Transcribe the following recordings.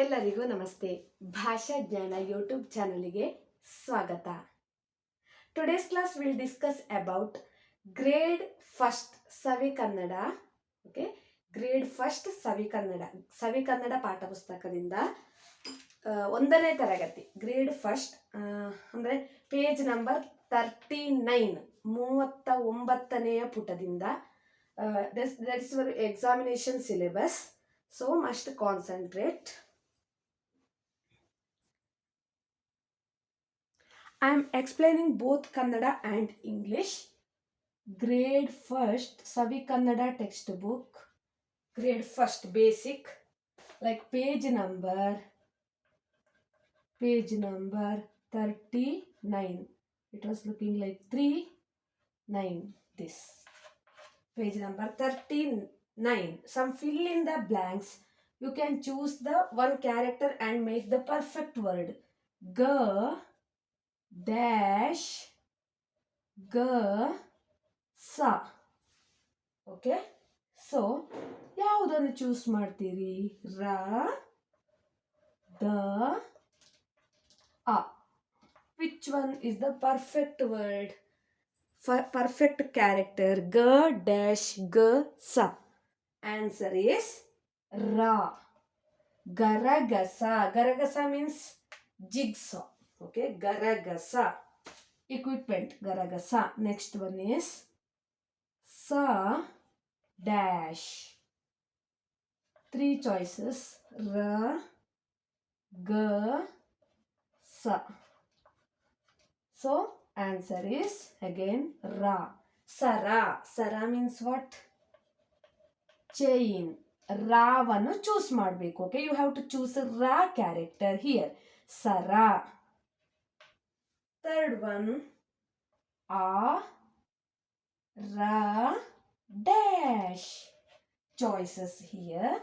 ಎಲ್ಲರಿಗೂ ನಮಸ್ತೆ. ಭಾಷಾ ಜ್ಞಾನ ಯೂಟ್ಯೂಬ್ ಚಾನಲ್ಗೆ ಸ್ವಾಗತ. Today's class will discuss about grade first Savi Kannada okay grade first Savi Kannada Savi Kannada ಪಾಠ ಪುಸ್ತಕದಿಂದ ಒಂದನೇ ತರಗತಿ. ಗ್ರೇಡ್ ಫಸ್ಟ್ ಅಂದರೆ ಪೇಜ್ ನಂಬರ್ ತರ್ಟಿ ನೈನ್ ಮೂವತ್ತ ಒಂಬತ್ತನೆಯ ಪುಟದಿಂದ that's examination syllabus so must concentrate I am explaining both Kannada and English. Grade first, Savi Kannada textbook. Grade first, basic. Like page number, page number 39. It was looking like 3, 9, this. Page number 39. Some fill in the blanks. You can choose the one character and make the perfect word. G dash ಗ ಸ okay so ಯಾವುದನ್ನು choose ಮಾಡ್ತೀರಿ ರ the a which one is the perfect word perfect character ಗ dash ಗ ಸ answer is ರ ಗರಗಸ ಗರಗಸ means ಜಿಗ್ಸಾ okay garagasa equipment garagasa next one is sa dash three choices ra ga sa so answer is again ra sara sara means what chain ರಾವನ್ನು choose ಮಾಡಬೇಕು okay you have to choose Ra character here sir third one. A ra dash. Choices here.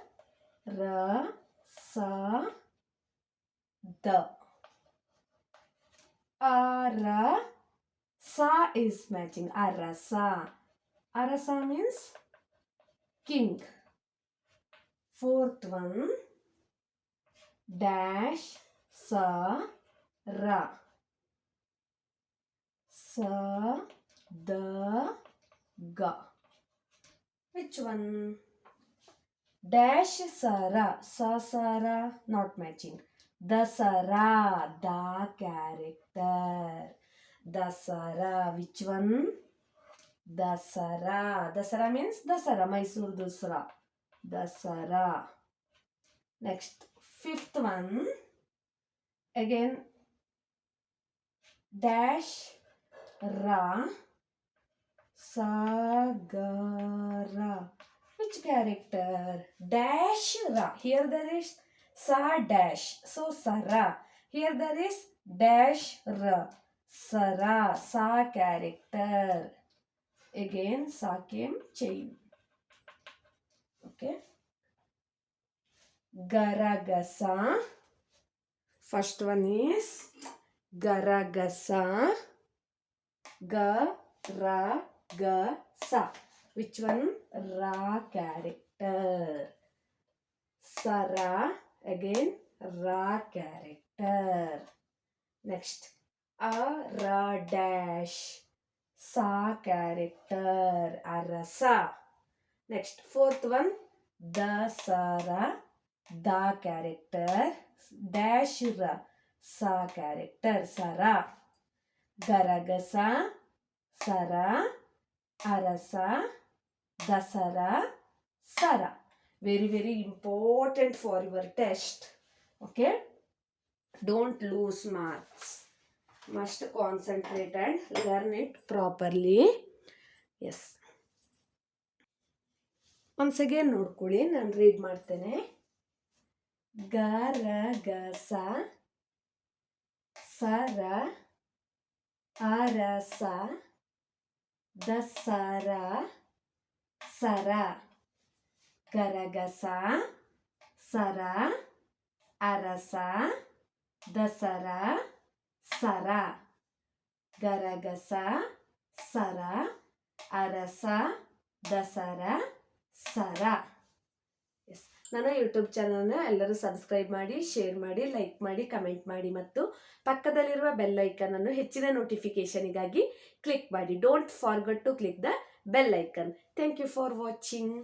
Ra sa the ara sa is matching. Arasa arasa means king. Fourth one. Dash sa ra sa the ga which one? Dash sara. Sa sara. Not matching. Dasara the character. Dasara which one? Dasara dasara means dasara mysore dusra. Dasara next. Fifth one. Again. Dash ra sagara which character dash ra here there is sa dash so sara here there is dash ra sara sa character again sa came chain okay garagasa first one is garagasa ga ra ga sa which one ra character sara again ra character next a ra dash sa character arasa next fourth one the sara the character dash ra sa character sara garagasa, sara, arasa, Dasara, sara. Very very important for your test okay don't lose marks must concentrate and learn it properly yes once again ನೋಡ್ಕೊಳ್ಳಿ, ನಾನು read ಮಾಡ್ತೇನೆ. ಗರಗಸ, ಸರ ಅರಸ ದಸರ ಸರ ಕರಗಸ ಸರ ಅರಸ ದಸರ ಸರ ಗರಗಸ ಸರ ಅರಸ ದಸರ ಸರ. ನನ್ನ YouTube ಚಾನಲ್ನ ಎಲ್ಲರೂ subscribe ಮಾಡಿ ಶೇರ್ ಮಾಡಿ ಲೈಕ್ ಮಾಡಿ ಕಮೆಂಟ್ ಮಾಡಿ ಮತ್ತು ಪಕ್ಕದಲ್ಲಿರುವ ಬೆಲ್ ಐಕನ್ ಅನ್ನು ಹೆಚ್ಚಿನ ನೋಟಿಫಿಕೇಶನಿಗಾಗಿ ಕ್ಲಿಕ್ ಮಾಡಿ. Don't forget to click the bell icon thank you for watching